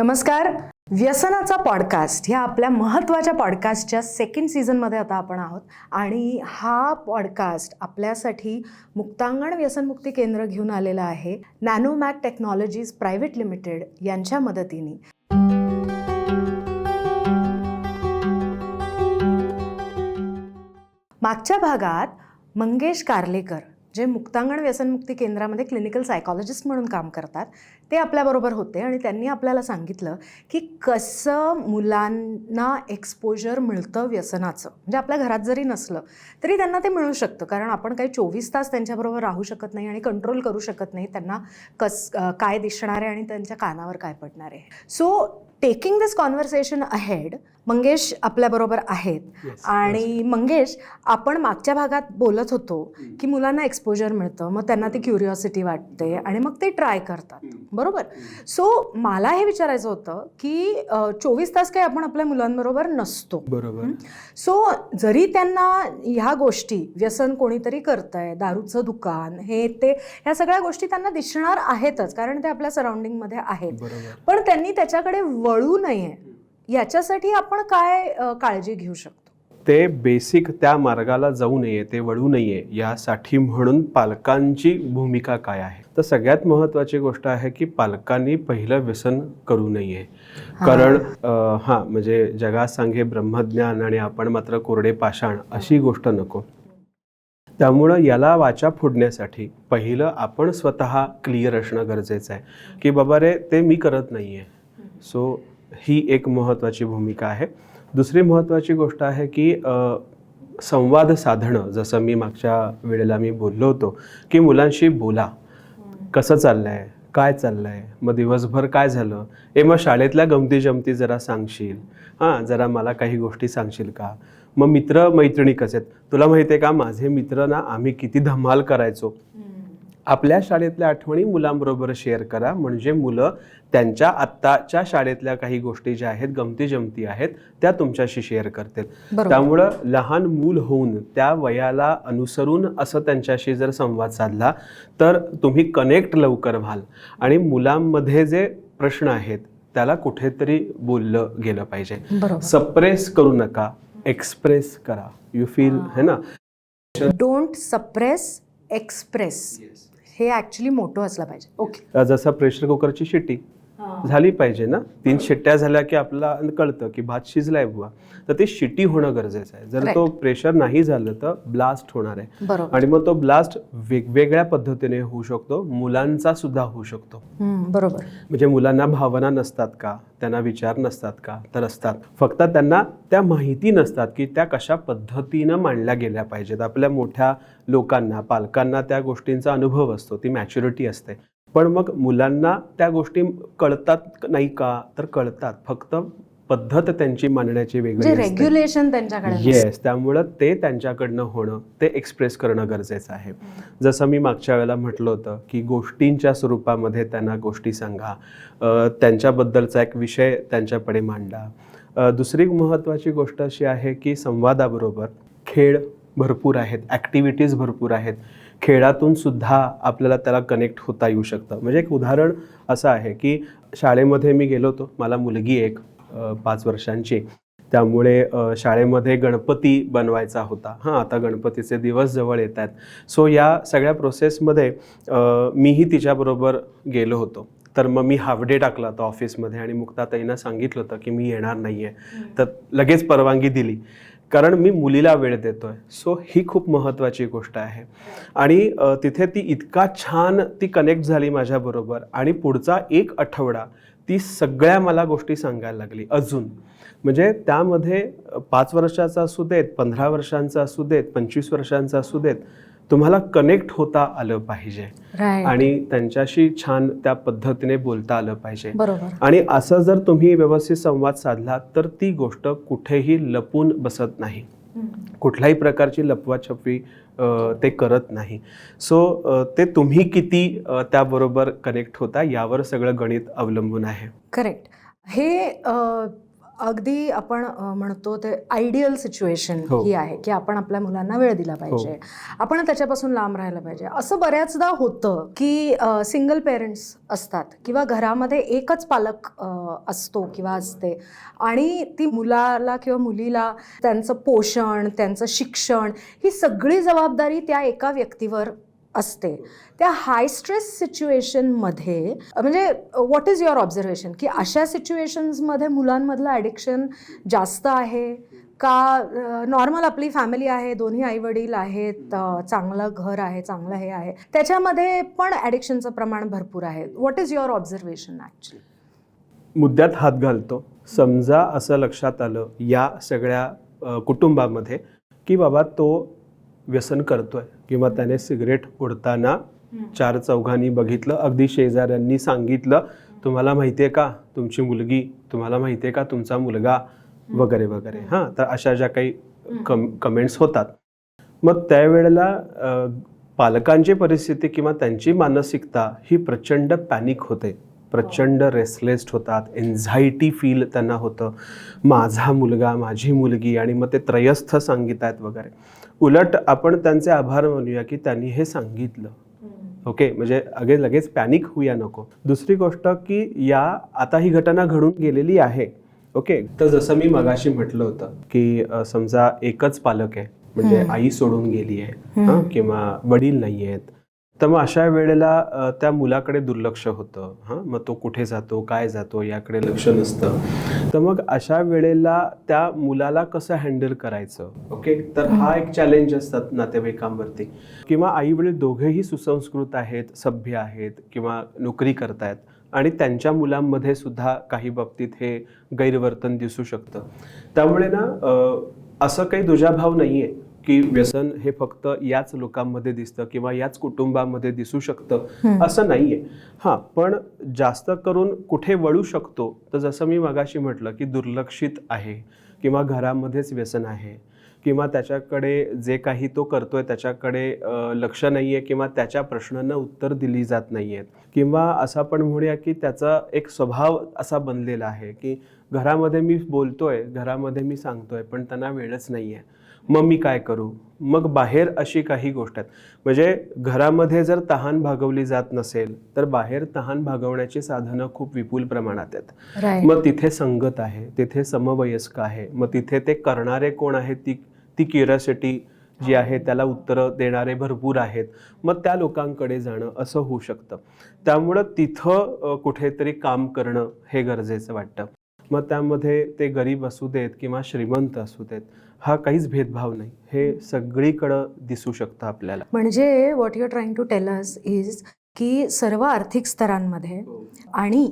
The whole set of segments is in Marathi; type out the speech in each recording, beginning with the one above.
नमस्कार. व्यसनाचा पॉडकास्ट ह्या आपल्या महत्त्वाच्या पॉडकास्टच्या सेकंड सीझनमध्ये आता आपण आहोत. आणि हा पॉडकास्ट आपल्यासाठी मुक्तांगण व्यसनमुक्ती केंद्र घेऊन आलेला आहे. नॅनोमॅक टेक्नॉलॉजीज प्रायव्हेट लिमिटेड यांच्या मदतीने. मागच्या भागात मंगेश कार्लेकर जे मुक्तांगण व्यसनमुक्ती केंद्रामध्ये क्लिनिकल सायकॉलॉजिस्ट म्हणून काम करतात ते आपल्याबरोबर होते आणि त्यांनी आपल्याला सांगितलं की कसं मुलांना एक्सपोजर मिळतं व्यसनाचं. म्हणजे आपल्या घरात जरी नसलं तरी त्यांना ते मिळू शकतं. कारण आपण काही चोवीस तास त्यांच्याबरोबर राहू शकत नाही आणि कंट्रोल करू शकत नाही त्यांना कस काय दिसणार आहे आणि त्यांच्या कानावर काय पडणार. आहे so taking this conversation ahead Mangesh आपल्याबरोबर आहेत. आणि मंगेश आपण मागच्या भागात बोलत होतो की मुलांना एक्सपोजर मिळतं मग त्यांना ती क्युरिओसिटी वाटते आणि मग ते ट्राय करतात. बरोबर? सो मला हे विचारायचं होतं की चोवीस तास काही आपण आपल्या मुलांबरोबर नसतो. बरोबर. सो जरी त्यांना ह्या गोष्टी व्यसन कोणीतरी करतंय दारूचं दुकान हे ते ह्या सगळ्या गोष्टी त्यांना दिसणार आहेतच कारण ते आपल्या सराउंडिंगमध्ये आहेत. पण त्यांनी त्याच्याकडे वळू नये याच्यासाठी आपण काय काळजी घेऊ शकतो? ते बेसिक त्या मार्गाला जाऊ नये ते वळू नये यासाठी म्हणून पालकांची भूमिका काय आहे? तर सगळ्यात महत्त्वाची गोष्ट आहे की पालकांनी पहिलं व्यसन करू नये. कारण हा म्हणजे जगात सांगे ब्रह्मज्ञान आणि आपण मात्र कोरडे पाषाण अशी गोष्ट नको. त्यामुळं याला वाचा फोडण्यासाठी पहिलं आपण स्वतः क्लिअर असणं गरजेचं आहे. की बाबा रे ते मी करत नाही आहे सो ही एक महत्त्वाची भूमिका आहे. दुसरी महत्त्वाची गोष्ट आहे की संवाद साधणं जसं मी मागच्या वेळेला मी बोललो होतो की मुलांशी बोला. कसं चाललं आहे काय चाललं आहे मग दिवसभर काय झालं? ए मग शाळेतल्या गमती जमती जरा सांगशील? हां जरा मला काही गोष्टी सांगशील का? मग मित्र मैत्रिणी कसे आहेत? तुला माहिती आहे का माझे मित्र ना आम्ही किती धमाल करायचो. आपल्या शाळेतल्या आठवणी मुलांबरोबर शेअर करा. म्हणजे मुलं त्यांच्या आत्ताच्या शाळेतल्या काही गोष्टी ज्या आहेत गमती जमती आहेत त्या तुमच्याशी शेअर करतील. त्यामुळं लहान मूल होऊन त्या वयाला अनुसरून असं त्यांच्याशी जर संवाद साधला तर तुम्ही कनेक्ट लवकर व्हाल. आणि मुलांमध्ये जे प्रश्न आहेत त्याला कुठेतरी बोललं गेलं पाहिजे. सप्रेस करू नका एक्सप्रेस करा. यू फील है ना? डोंट सप्रेस एक्सप्रेस हे ॲक्च्युली मोठं असलं पाहिजे. ओके जसं प्रेशर कुकरची शिट्टी. झाली पाहिजे ना? तीन शिट्ट्या झाल्या की आपल्याला कळतं की भात शिजलाय बुवा. तर ते शिट्टी होणं गरजेचं आहे. जर तो प्रेशर नाही झालं तर ब्लास्ट होणार आहे. आणि मग तो ब्लास्ट वेगवेगळ्या पद्धतीने होऊ शकतो. मुलांचा सुद्धा होऊ शकतो. बरोबर. म्हणजे मुलांना भावना नसतात का? त्यांना विचार नसतात का? तर असतात. फक्त त्यांना त्या माहिती नसतात की त्या कशा पद्धतीनं मांडल्या गेल्या पाहिजेत. आपल्या मोठ्या लोकांना पालकांना त्या गोष्टींचा अनुभव असतो. ती मॅच्युरिटी असते. पण मग मुलांना त्या गोष्टी कळतात नाही का? तर कळतात. फक्त पद्धत त्यांची मांडण्याची वेगळी म्हणजे रेग्युलेशन त्यांच्याकडे नसतं. येस त्यामुळं ते त्यांच्याकडनं होणं ते एक्सप्रेस करणं गरजेचं आहे. जसं मी मागच्या वेळेला म्हटलं होतं की गोष्टींच्या स्वरूपामध्ये त्यांना गोष्टी सांगा. त्यांच्याबद्दलचा एक विषय त्यांच्याकडे मांडा. दुसरी महत्त्वाची गोष्ट अशी आहे की संवादाबरोबर खेळ भरपूर आहेत ॲक्टिव्हिटीज भरपूर आहेत. खेळातून सुद्धा आपल्याला त्याला कनेक्ट होता येऊ शकतं. म्हणजे एक उदाहरण असं आहे की शाळेमध्ये मी गेलो होतो. मला मुलगी एक पाच वर्षांची. त्यामुळे शाळेमध्ये गणपती बनवायचा होता. हां आता गणपतीचे दिवस जवळ येत आहेत. सो या सगळ्या प्रोसेसमध्ये मीही तिच्याबरोबर गेलो होतो. तर मग मी हाफ डे टाकला होता ऑफिसमध्ये आणि मुक्ताताईंना सांगितलं होतं की मी येणार नाही आहे तर लगेच परवानगी दिली. कारण मी मुलीला वेळ देतोय. सो ही खूप महत्त्वाची गोष्ट आहे. आणि तिथे ती इतका छान ती कनेक्ट झाली माझ्याबरोबर आणि पुढचा एक आठवडा ती सगळ्या मला गोष्टी सांगायला लागली. अजून. म्हणजे त्यामध्ये पाच वर्षाचा असू देत पंधरा वर्षांचा असू देत पंचवीस वर्षांचा असू देत तुम्हाला कनेक्ट होता आलं पाहिजे. आणि त्यांच्याशी छान त्या पद्धतीने बोलता आलं पाहिजे. आणि असं जर तुम्ही व्यवस्थित संवाद साधला तर ती गोष्ट कुठेही लपून बसत नाही. कुठल्याही प्रकारची लपवाछपवी ते करत नाही. सो ते तुम्ही किती त्याबरोबर कनेक्ट होता यावर सगळं गणित अवलंबून आहे. करेक्ट हे अगदी आपण म्हणतो ते आयडियल सिच्युएशन हो. ही आहे की आपण आपल्या मुलांना वेळ दिला पाहिजे. आपण त्याच्यापासून लांब राहायला पाहिजे. असं बऱ्याचदा होतं की सिंगल पेरेंट्स असतात किंवा घरामध्ये एकच पालक असतो किंवा असते आणि ती मुलाला किंवा मुलीला त्यांचं पोषण त्यांचं शिक्षण ही सगळी जबाबदारी त्या एका व्यक्तीवर असते. त्या हाय स्ट्रेस सिच्युएशनमध्ये म्हणजे व्हॉट इज युअर ऑब्झर्वेशन की अशा सिच्युएशन्समध्ये मुलांमधलं ॲडिक्शन जास्त आहे? का नॉर्मल आपली फॅमिली आहे दोन्ही आईवडील आहेत चांगलं घर आहे चांगलं हे आहे. त्याच्यामध्ये पण ॲडिक्शनचं प्रमाण भरपूर आहे. What is your observation actually मुद्द्यात हात घालतो. समजा असं लक्षात आलं या सगळ्या कुटुंबामध्ये की बाबा तो व्यसन करतोय किंवा त्याने सिगरेट ओढताना चार चौघांनी बघितलं अगदी शेजाऱ्यांनी सांगितलं तुम्हाला माहिती आहे का? तुमची मुलगी तुम्हाला माहिती आहे का? तुमचा मुलगा वगैरे वगैरे. हां तर अशा ज्या काही कम कमेंट्स होतात. मग त्यावेळेला पालकांची परिस्थिती किंवा त्यांची मानसिकता ही प्रचंड पॅनिक होते. प्रचंड रेसलेस्ड होतात. एन्झायटी फील त्यांना होतं. माझा मुलगा माझी मुलगी आणि मग ते त्रयस्थ सांगित आहेत वगैरे. उलट आपण त्यांचे आभार मानूया की त्यांनी हे सांगितलं. ओके? म्हणजे अगे लगेच पॅनिक होऊया नको. दुसरी गोष्ट की या आता ही घटना घडून गेलेली आहे. ओके? तर जसं मी मगाशी म्हटलं होतं की समजा एकच पालक आहे. म्हणजे. आई सोडून गेली आहे. किंवा वडील नाही आहेत. तर मग अशा वेळेला त्या मुलाकडे दुर्लक्ष होतं. हां मग तो कुठे जातो काय जातो याकडे लक्ष नसतं. तर मग अशा वेळेला त्या मुलाला कसं हँडल करायचं? ओके? तर हा एक चॅलेंज असतात नातेवाईकांवरती. किंवा आई वडील दोघेही सुसंस्कृत आहेत सभ्य आहेत किंवा नोकरी करतायत आणि त्यांच्या मुलांमध्ये सुद्धा काही बाबतीत हे गैरवर्तन दिसू शकतं. त्यामुळे ना असं काही दुजाभाव नाही आहे की व्यसन हे फक्त याच लोकांमध्ये दिसतं किंवा याच कुटुंबामध्ये दिसू शकतं असं नाही आहे हां पण जास्त करून कुठे वळू शकतो तर जसं मी मगाशी म्हटलं की दुर्लक्षित आहे किंवा घरामध्येच व्यसन आहे किंवा त्याच्याकडे जे काही तो करतोय त्याच्याकडे लक्ष नाही आहे किंवा त्याच्या प्रश्नांना उत्तर दिली जात नाही आहेत किंवा असं आपण म्हणूया की त्याचा एक स्वभाव असा बनलेला आहे की घरामध्ये मी बोलतोय घरामध्ये मी सांगतोय पण त्यांना वेळच नाही आहे मग मी काय करू? मग बाहेर अशी काही गोष्ट आहेत. म्हणजे घरामध्ये जर तहान भागवली जात नसेल तर बाहेर तहान भागवण्याची साधनं खूप विपुल प्रमाणात आहेत. मग तिथे संगत आहे तिथे समवयस्क आहे मग तिथे ते करणारे कोण आहेत? ती ती क्युरियोसिटी जी आहे त्याला उत्तरं देणारे भरपूर आहेत. मग त्या लोकांकडे जाणं असं होऊ शकतं. त्यामुळं तिथं कुठेतरी काम करणं हे गरजेचं वाटतं. मग त्यामध्ये ते गरीब असू देत किंवा श्रीमंत असू देत हा काहीच भेदभाव नाही. हे सगळीकडं दिसू शकतं आपल्याला. म्हणजे what you trying to tell us is की सर्व आर्थिक स्तरांमध्ये आणि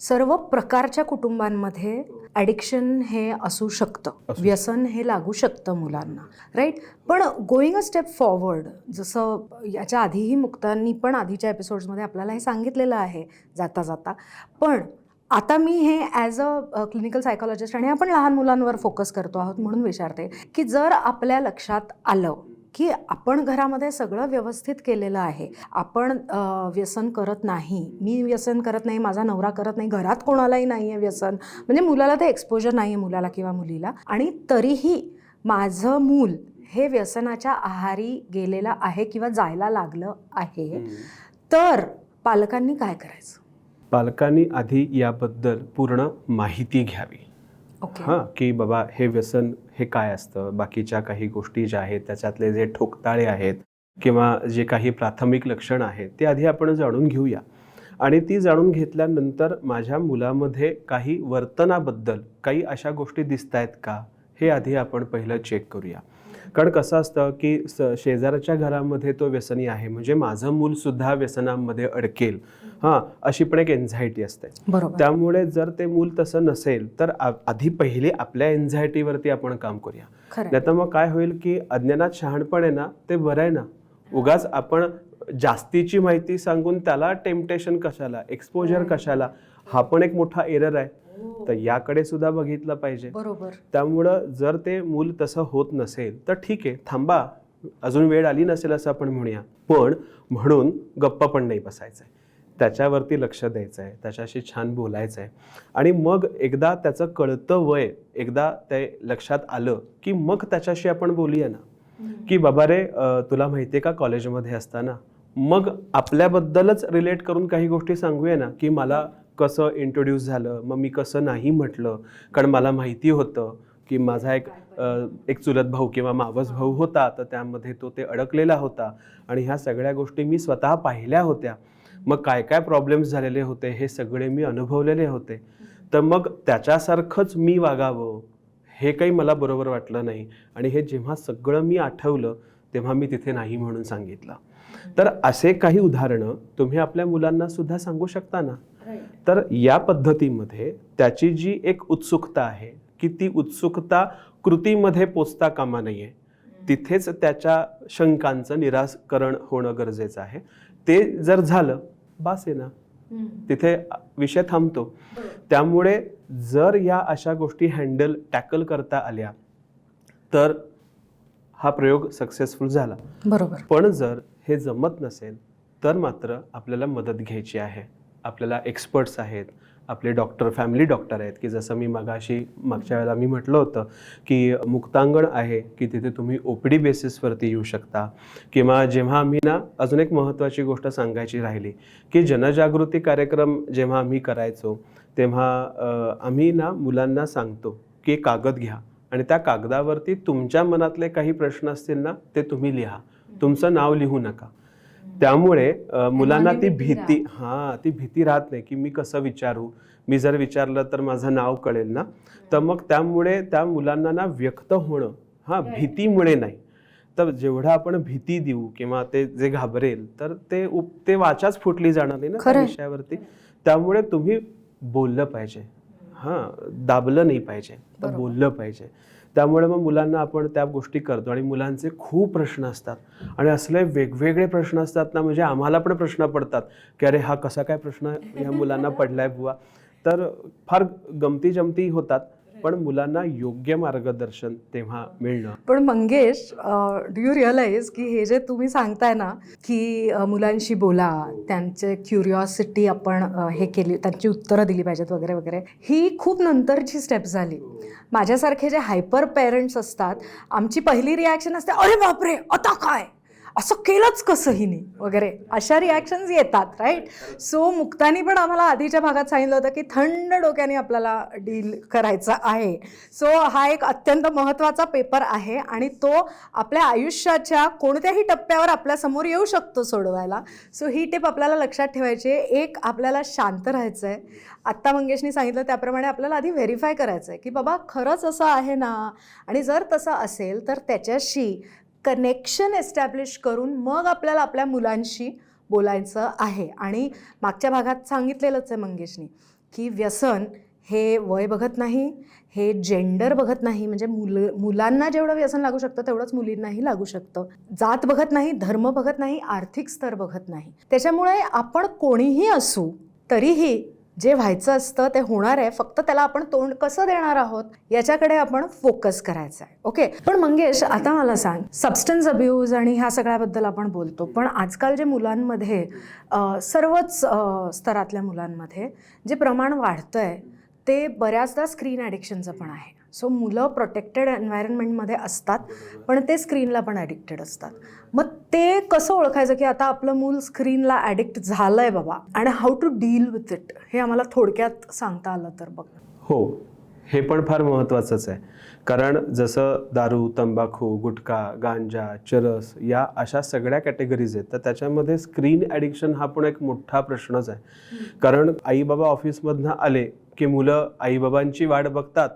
सर्व प्रकारच्या कुटुंबांमध्ये ॲडिक्शन हे असू शकतं. व्यसन हे लागू शकतं मुलांना राईट पण गोईंग अ स्टेप फॉरवर्ड जसं याच्या आधीही मुक्तांनी पण आधीच्या एपिसोड्समध्ये आपल्याला हे सांगितलेलं आहे जाता जाता. पण आता मी हे ॲज अ क्लिनिकल सायकोलॉजिस्ट आणि आपण लहान मुलांवर फोकस करतो आहोत म्हणून विचारते की जर आपल्या लक्षात आलं की आपण घरामध्ये सगळं व्यवस्थित केलेलं आहे आपण व्यसन करत नाही मी व्यसन करत नाही माझा नवरा करत नाही घरात कोणालाही नाही आहे व्यसन म्हणजे मुलाला ते एक्सपोजर नाही आहे मुलाला किंवा मुलीला आणि तरीही माझं मूल हे व्यसनाच्या आहारी गेलेलं आहे किंवा जायला लागलं आहे तर पालकांनी काय करायचं? पालकांनी आधी याबद्दल पूर्ण माहिती घ्यावी. ओके. हां की बाबा हे व्यसन हे काय असतं? बाकीच्या काही गोष्टी ज्या आहेत त्याच्यातले जे ठोकताळे आहेत किंवा जे काही प्राथमिक लक्षणं आहेत ते आधी आपण जाणून घेऊया. आणि ती जाणून घेतल्यानंतर माझ्या मुलामध्ये काही वर्तनाबद्दल काही अशा गोष्टी दिसत आहेत का? हे आधी आपण पहिलं चेक करूया. कारण कसं असतं की स शेजाऱ्याच्या घरामध्ये तो व्यसनी आहे. म्हणजे माझं मूलसुद्धा व्यसनामध्ये अडकेल. हां अशी पण एक एन्झायटी असते. त्यामुळे जर ते मूल तसं नसेल तर आधी पहिले आपल्या एन्झायटीवरती आपण काम करूया. नाही तर मग काय होईल की अज्ञानात शहाणपण आहे ना ते बरं आहे ना. उगाच आपण जास्तीची माहिती सांगून त्याला टेम्पटेशन कशाला एक्सपोजर कशाला हा पण एक मोठा एरर आहे. तर याकडे सुद्धा बघितलं पाहिजे. बरोबर. त्यामुळं जर ते मूल तसं होत नसेल तर ठीक आहे थांबा. अजून वेळ आली नसेल असं आपण म्हणूया. पण म्हणून गप्प पण नाही बसायचं. त्याच्यावरती लक्ष द्यायचं आहे त्याच्याशी छान बोलायचं आहे आणि मग एकदा त्याचं कळतं वय एकदा ते लक्षात आलं की मग त्याच्याशी आपण बोलूया ना. की बाबा रे तुला माहिती आहे का कॉलेजमध्ये असताना मग आपल्याबद्दलच रिलेट करून काही गोष्टी सांगूया ना की मला कसं इंट्रोड्यूस झालं मग मी कसं नाही म्हटलं कारण मला माहिती होतं की माझा एक एक चुलत भाऊ किंवा मावस भाऊ होता तर त्यामध्ये तो ते अडकलेला होता. आणि ह्या सगळ्या गोष्टी मी स्वतः पाहिल्या होत्या. मग काय काय प्रॉब्लेम्स झालेले होते हे सगळे मी अनुभवलेले होते. तर मग त्याच्यासारखंच मी वागावं हे काही मला बरोबर वाटलं नाही. आणि हे जेव्हा सगळं मी आठवलं तेव्हा मी तिथे नाही म्हणून सांगितलं. तर असे काही उदाहरणं तुम्ही आपल्या मुलांना सुद्धा सांगू शकता ना? तर या पद्धतीमध्ये त्याची जी एक उत्सुकता आहे की ती उत्सुकता कृतीमध्ये पोचता कामा नये. तिथेच त्याच्या शंकांचं निराकरण होणं गरजेचं आहे. ते जर झालं बास आहे ना? तिथे विषय थांबतो. त्यामुळे जर या अशा गोष्टी हँडल टॅकल करता आल्या तर हा प्रयोग सक्सेसफुल झाला. बरोबर. पण जर हे जमत नसेल तर मात्र आपल्याला मदत घ्यायची आहे. आपल्याला एक्सपर्ट्स आहेत. आपले डॉक्टर फॅमिली डॉक्टर आहेत की जसं मी मगाशी मागच्या वेळेला मी म्हटलं होतं की मुक्तांगण आहे की तिथे तुम्ही ओ पी डी बेसिसवरती येऊ शकता. किंवा जेव्हा आम्ही ना अजून एक महत्त्वाची गोष्ट सांगायची राहिली की जनजागृती कार्यक्रम जेव्हा आम्ही करायचो तेव्हा आम्ही ना मुलांना सांगतो की कागद घ्या आणि त्या कागदावरती तुमच्या मनातले काही प्रश्न असतील ना ते तुम्ही लिहा. तुमचं नाव लिहू नका. त्यामुळे मुलांना ती भीती हा ती भीती राहत नाही की मी कसं विचारू? मी जर विचारलं तर माझं नाव कळेल ना? तर मग त्यामुळे त्या मुलांना ना व्यक्त होणं हा भीतीमुळे नाही. तर जेवढं आपण भीती देऊ किंवा ते जे घाबरेल तर ते उप ते वाचाच फुटली जाणार नाही ना त्या. विषयावरती. त्यामुळे तुम्ही बोललं पाहिजे. हां दाबलं नाही पाहिजे तर. बोललं पाहिजे. त्यामुळे मग मुलांना आपण त्या गोष्टी करतो आणि मुलांचे खूप प्रश्न असतात. आणि असले वेगवेगळे प्रश्न असतात ना म्हणजे आम्हाला पण प्रश्न पडतात की अरे हा कसा काय प्रश्न या मुलांना पडलाय बुवा. तर फार गमती जमती होतात. पण मुलांना योग्य मार्गदर्शन तेव्हा मिळणं. पण मंगेश डू यू रिअलाइज की हे जे तुम्ही सांगताय ना की मुलांशी बोला त्यांचे क्युरिओसिटी आपण हे केली त्यांची उत्तरं दिली पाहिजेत वगैरे वगैरे ही खूप नंतरची स्टेप झाली. माझ्यासारखे जे हायपर पेरेंट्स असतात आमची पहिली रिॲक्शन असते अरे बापरे आता काय? असं केलंच कसं हिने वगैरे. अशा रिॲक्शन्स येतात राईट सो मुक्तानी पण आम्हाला आधीच्या भागात सांगितलं होतं की थंड डोक्याने आपल्याला डील करायचा आहे. सो हा एक अत्यंत महत्त्वाचा पेपर आहे आणि तो आपल्या आयुष्याच्या कोणत्याही टप्प्यावर आपल्यासमोर येऊ शकतो सोडवायला. सो ही टिप आपल्याला लक्षात ठेवायची आहे. एक आपल्याला शांत राहायचं आहे आत्ता मंगेशनी सांगितलं त्याप्रमाणे आपल्याला आधी व्हेरीफाय करायचं आहे की बाबा खरंच असं आहे ना? आणि जर तसं असेल तर त्याच्याशी कनेक्शन एस्टॅब्लिश करून मग आपल्याला आपल्या मुलांशी बोलायचं आहे. आणि मागच्या भागात सांगितलेलंच आहे मंगेशनी की व्यसन हे वय बघत नाही हे जेंडर बघत नाही. म्हणजे मुल मुलांना जेवढं व्यसन लागू शकतं तेवढंच मुलींनाही लागू शकतं. जात बघत नाही धर्म बघत नाही आर्थिक स्तर बघत नाही. त्याच्यामुळे आपण कोणीही असू तरीही जे व्हायचं असतं ते होणार आहे फक्त त्याला आपण तोंड कसं देणार आहोत याच्याकडे आपण फोकस करायचं आहे. ओके पण मंगेश आता मला सांग सबस्टन्स अब्यूज आणि ह्या सगळ्याबद्दल आपण बोलतो पण आजकाल जे मुलांमध्ये सर्वच स्तरातल्या मुलांमध्ये जे प्रमाण वाढतं आहे ते बऱ्याचदा स्क्रीन ॲडिक्शनचं पण आहे. सो मुलं प्रोटेक्टेड एन्व्हायरमेंटमध्ये असतात पण ते स्क्रीनला पण ॲडिक्टेड असतात. मग ते कसं ओळखायचं की आता आपलं मूल स्क्रीनला ॲडिक्ट झालं आहे बाबा आणि how to deal with it हे आम्हाला थोडक्यात सांगता आलं तर बघ. हो हे पण फार महत्त्वाचंच आहे. कारण जसं दारू तंबाखू गुटखा गांजा चरस या अशा सगळ्या कॅटेगरीज आहेत तर त्याच्यामध्ये स्क्रीन ॲडिक्शन हा पण एक मोठा प्रश्नच आहे. कारण आईबाबा ऑफिसमधनं आले की मुलं आईबाबांची वाट बघतात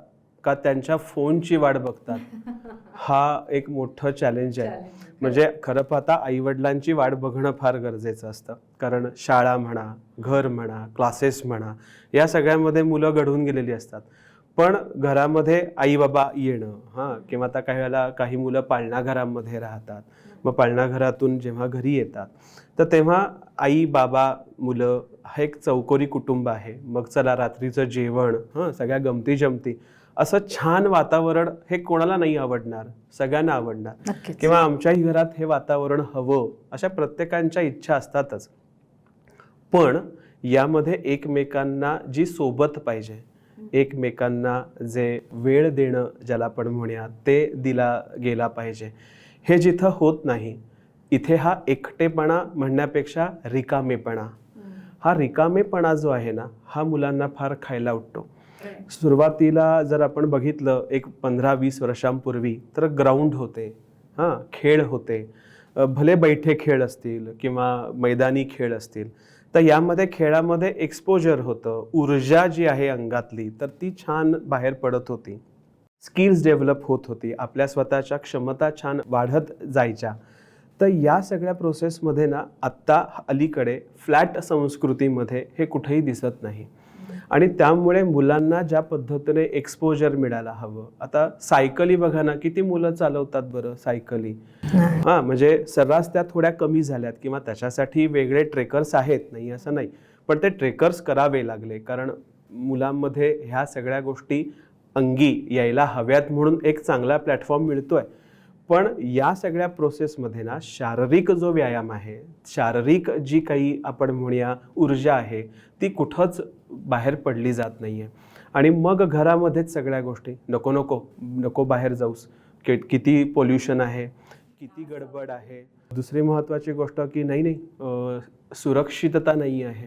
का त्यांच्या फोनची वाट बघतात? हा एक मोठं चॅलेंज आहे. म्हणजे खरं पाहता आईवडिलांची वाट बघणं फार गरजेचं असतं. कारण शाळा म्हणा घर म्हणा क्लासेस म्हणा या सगळ्यामध्ये मुलं घडवून गेलेली असतात. पण घरामध्ये आई बाबा येणं हां किंवा आता काही वेळेला काही मुलं पाळणा घरामध्ये राहतात. मग पाळणा घरातून जेव्हा घरी येतात तर तेव्हा आई बाबा मुलं हा एक चौकोरी कुटुंब आहे. मग चला रात्रीचं जेवण हां सगळ्या गमती जमती असं छान वातावरण हे कोणाला नाही आवडणार? सगळ्यांना आवडणार. किंवा आमच्याही घरात हे वातावरण हवं अशा प्रत्येकांच्या इच्छा असतातच. पण यामध्ये एकमेकांना जी सोबत पाहिजे एकमेकांना जे वेळ देणं ज्याला आपण म्हणूया ते दिला गेला पाहिजे. हे जिथं होत नाही इथे हा एकटेपणा म्हणण्यापेक्षा रिकामेपणा. हा रिकामेपणा जो आहे ना हा मुलांना फार खायला उठतो. सुरुवातीला जर आपण बघितलं एक पंधरा वीस वर्षांपूर्वी तर ग्राउंड होते. हां खेळ होते. भले बैठे खेळ असतील किंवा मैदानी खेळ असतील तर यामध्ये खेळामध्ये एक्सपोजर होतं. ऊर्जा जी आहे अंगातली तर ती छान बाहेर पडत होती. स्किल्स डेव्हलप होत होती. आपल्या स्वतःच्या क्षमता छान वाढत जायच्या. तर या सगळ्या प्रोसेसमध्ये ना आत्ता अलीकडे फ्लॅट संस्कृतीमध्ये हे कुठेही दिसत नाही. आणि त्यामुळे मुलांना ज्या पद्धतीने एक्सपोजर मिळायला हवं. आता सायकली बघा ना किती मुलं चालवतात बरं सायकली? हां म्हणजे सर्रास त्या थोड्या कमी झाल्यात किंवा त्याच्यासाठी वेगळे ट्रेकर्स आहेत. नाही असं नाही. पण ते ट्रेकर्स करावे लागले. कारण मुलांमध्ये ह्या सगळ्या गोष्टी अंगी यायला हव्यात म्हणून एक चांगला प्लॅटफॉर्म मिळतोय. पण या सगळ्या प्रोसेसमध्ये ना शारीरिक जो व्यायाम आहे शारीरिक जी काही आपण म्हणूया ऊर्जा आहे ती कुठंच बाहेर पडली जात नाही आहे आणि मग घरामध्येच सगळ्या गोष्टी नको नको नको बाहेर जाऊस. कि किती पोल्युशन आहे किती गडबड आहे. दुसरी महत्त्वाची गोष्ट की नाही नाही सुरक्षितता नाही आहे.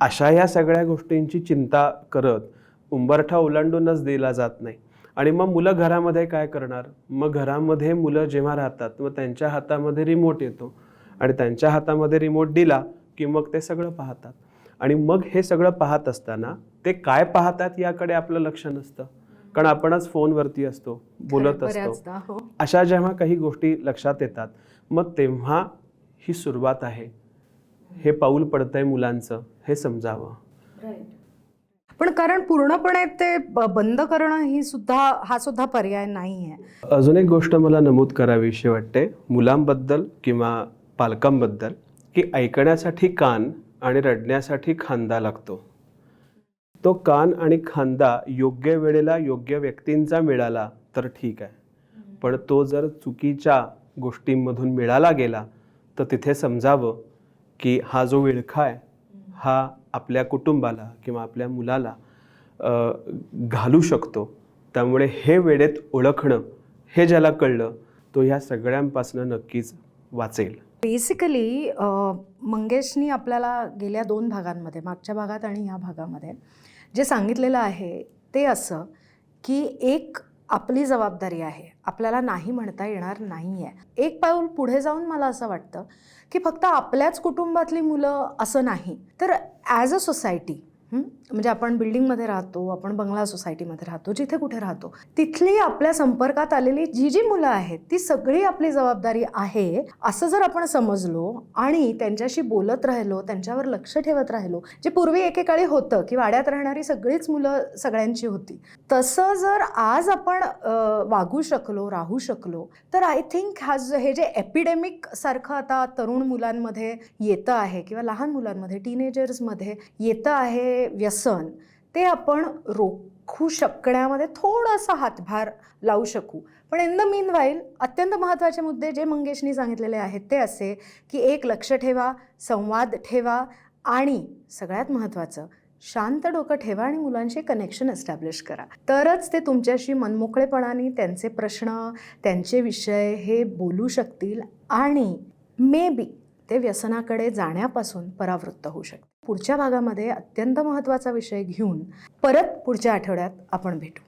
अशा या सगळ्या गोष्टींची चिंता करत उंबरठा ओलांडूनच दिला जात नाही. आणि मग मुलं घरामध्ये काय करणार? मग घरामध्ये मुलं जेव्हा राहतात मग त्यांच्या हातामध्ये रिमोट येतो. आणि त्यांच्या हातामध्ये रिमोट दिला की मग ते सगळं पाहतात. आणि मग हे सगळं पाहत असताना ते काय पाहतात याकडे आपलं लक्ष नसतं. कारण आपणच फोनवरती असतो बोलत असतो. हो. अशा जेव्हा काही गोष्टी लक्षात येतात मग तेव्हा ही सुरुवात आहे. हे पाऊल पडतंय मुलांचं हे समजावं. पण कारण पूर्णपणे ते ब- बंद करणं ही सुद्धा हा सुद्धा पर्याय नाही आहे अजून एक गोष्ट मला नमूद करावीशी वाटते. मुलांबद्दल किंवा पालकांबद्दल की ऐकण्यासाठी कान आणि रडण्यासाठी खांदा लागतो. तो कान आणि खांदा योग्य वेळेला योग्य व्यक्तींचा मिळाला तर ठीक आहे. पण तो जर चुकीच्या गोष्टींमधून मिळाला गेला तर तिथे समजावं की हा जो विळखा आहे हा आपल्या कुटुंबाला किंवा आपल्या मुलाला घालू शकतो. त्यामुळे हे वेळेत ओळखणं हे ज्याला कळलं तो ह्या सगळ्यांपासून नक्कीच वाचेल. बेसिकली मंगेशनी आपल्याला गेल्या दोन भागांमध्ये मागच्या भागात आणि ह्या भागामध्ये जे सांगितलेलं आहे ते असं की एक आपली जबाबदारी आहे. आपल्याला नाही म्हणता येणार नाही आहे एक पाऊल पुढे जाऊन मला असं वाटतं की फक्त आपल्याच कुटुंबातली मुलं असं नाही. तर ॲज अ सोसायटी म्हणजे आपण बिल्डिंगमध्ये राहतो आपण बंगला सोसायटीमध्ये राहतो जिथे कुठे राहतो तिथली आपल्या संपर्कात आलेली जी जी मुलं आहेत ती सगळी आपली जबाबदारी आहे असं जर आपण समजलो आणि त्यांच्याशी बोलत राहिलो त्यांच्यावर लक्ष ठेवत राहिलो जे पूर्वी एकेकाळी होतं की वाड्यात राहणारी सगळीच मुलं सगळ्यांची होती तसं जर आज आपण वागू शकलो राहू शकलो तर आय थिंक हा हे जे एपिडेमिक सारखं आता तरुण मुलांमध्ये येतं आहे किंवा लहान मुलांमध्ये टीनेजर्समध्ये येतं आहे व्यसन ते आपण रोखू शकण्यामध्ये थोडासा हातभार लावू शकू. पण इन द मीन वाईल अत्यंत महत्त्वाचे मुद्दे जे मंगेशनी सांगितलेले आहेत ते असे की एक लक्ष ठेवा संवाद ठेवा आणि सगळ्यात महत्त्वाचं शांत डोकं ठेवा आणि मुलांशी कनेक्शन एस्टॅब्लिश करा. तरच ते तुमच्याशी मनमोकळेपणाने त्यांचे प्रश्न त्यांचे विषय हे बोलू शकतील आणि मे बी ते व्यसनाकडे जाण्यापासून परावृत्त होऊ शकतात पुढच्या भागामध्ये अत्यंत महत्त्वाचा विषय घेऊन परत पुढच्या आठवड्यात आपण भेटू.